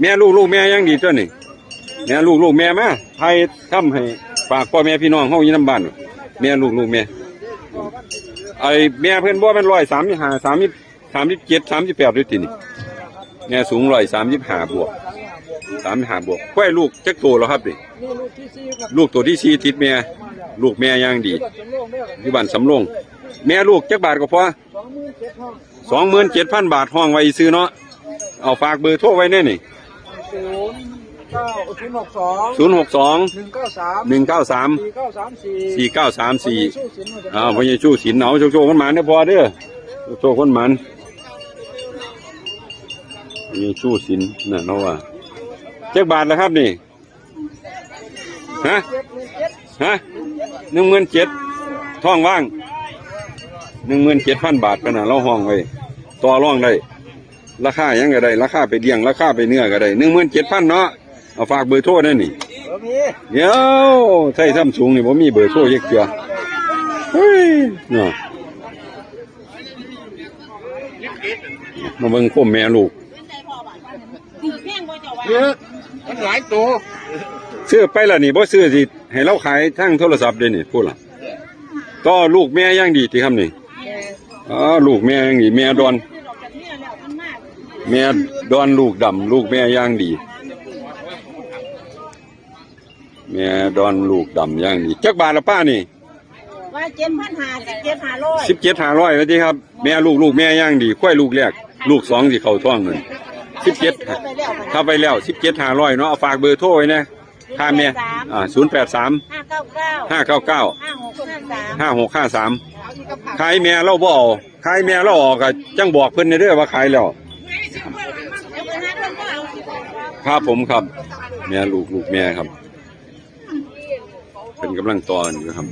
แม่ลูกลูกแม่ยังดีตัวนี่แม่ลูกลูกแม่มาไทยทำให้ฝากพ่อแม่พี่น้องเฮาอยู่นํบ้านแม่ลูกลูกแม่ไอ้แม่เพิ่นบ่แม่น135 30 37 38ด้วยตินี่แม่สูง135บวก35บวกควายลูกจักโตแล้วครับนี่ลูกที่สี่ครับลูกตัวที่สี่ติดแม่ลูกแม่ย่างดีเกิดเป็นโรคเนี่ยอยู่บ้านสำโรงแม่ลูกจักบาทก็พอสองหมื่นเจ็ดห้อง27,000บาทห้องไว้ซื้อเนาะ เอาฝากเบอร์โทรไว้แน่นี่ศูนย์เก้าศูนย์หกสอง062หนึ่งเก้าสาม193สี่เก้าสามสี่4934อ้าวพญชูศิลป์เอาโชคโชคคนหมานเด้อพอเด้อโชคคนหมานพญชูศิลป์น่ะเนาะว่าจักบาทแล้วครับนี่ฮะเจ็ดหนึ่งเจ็ดฮะหนึ่งหมื่นเจ็ดท้องว่างหนึ่งหมื่นเจ็ดพันบาทขนาดเราห้องไว้ต่อรองได้ ราคาหยังก็ได้ราคาไปเลี้ยงราคาไปเนื้อก็ได้หนึ่งหมื่นเจ็ดพันเนาะเอาฝากเบอร์โทรได้นี่เออมีเดี๋ยวใช่ซ้ำสูงนี่ผมมีเบอร์โทรเยอะเกือเฮ้ยเนาะมาเบิ่งพ่อแม่ลูกเยอะมันหลายตัวซื้อไปแล้วนี่บ่ซื้อสิให้เราขายทั้งโทรศัพท์เด้นี่พูดล่ะต่อลูกแม่ย่างดีที่คำนี่อ๋อลูกแม่ย่างดีแม่ดอน แม่ดอนลูกดำลูกแม่ย่างดี แม่ดอนลูกดำย่างดีจักบาทละป้านี่ว่าเจ็ดพันหาสิบเจ็ดหาร้อยสิบเจ็ดห้าร้อยว่าที่ครับ แม่ลูกลูกแม่ย่างดีค่อยลูกแรกลูกสองที่เข้าท้องนั่นสิบเจ็ดถ้าไปแล้วสิบเจ็ดห้าร้อยเนาะเอาฝากเบอร์โทรไว้นะค่าแม่อ่าศูนย์แปดสามห้าเก้าเก้าห้าเก้าเก้าห้าหกห้าสาม ขายแม่เราบ่เอาขายแม่เราออกก็จังบอกเพิ่นเด้อว่าขายแล้วแล้วก็ห้าเล่าสิบครับผมครับ แม่ลูกลูกแม่ครับ เป็นกำลังตอนอยู่ครับ